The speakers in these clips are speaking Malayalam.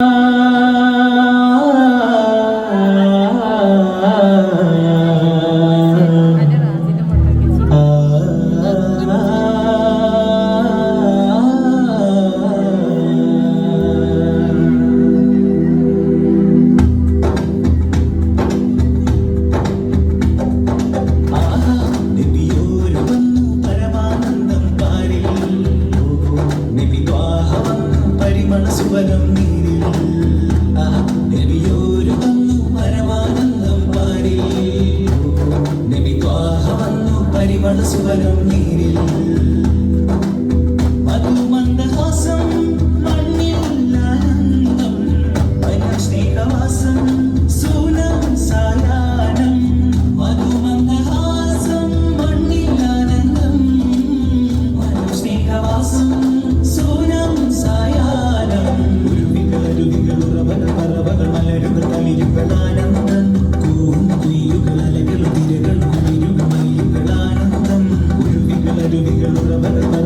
Ah നബിയോരു വന്നു പരമാനന്ദം പാടി. നബി ത്വാഹ വന്നു പരിമള സുവരം നീരിൽ. മധുമന്ദഹാസം മണ്ണിൽ ആനന്ദം. സ്നേഹവാസം സൂലം You're a little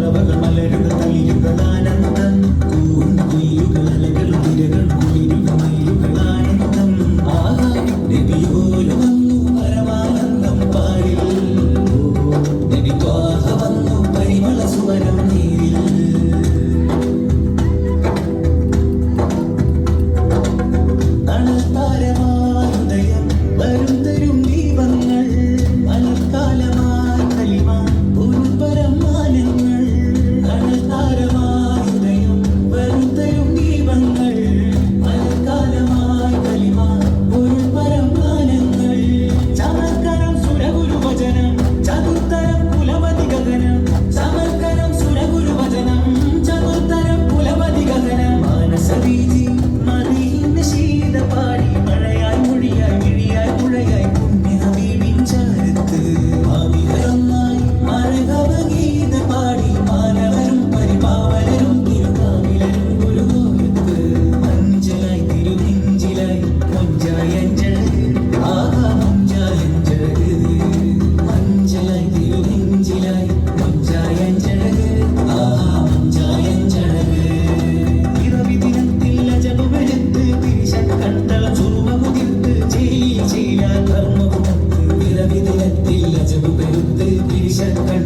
You.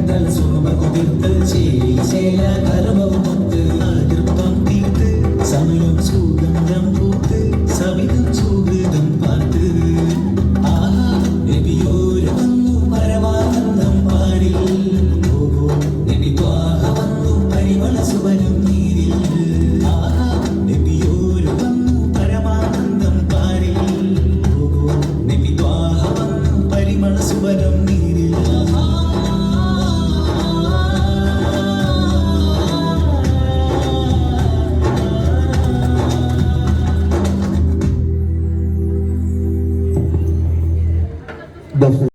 கண்கள் சோம குதித்து சேரி சேல கர்வம் முத்து அதிர்ப்பம் தீர்த்து சமயம் சூகந்தம் பூத்து சவிதம் വന്നു പരമാനന്ദം പാടി ഓഹോ നബി വന്നു പരിമള സുവനം до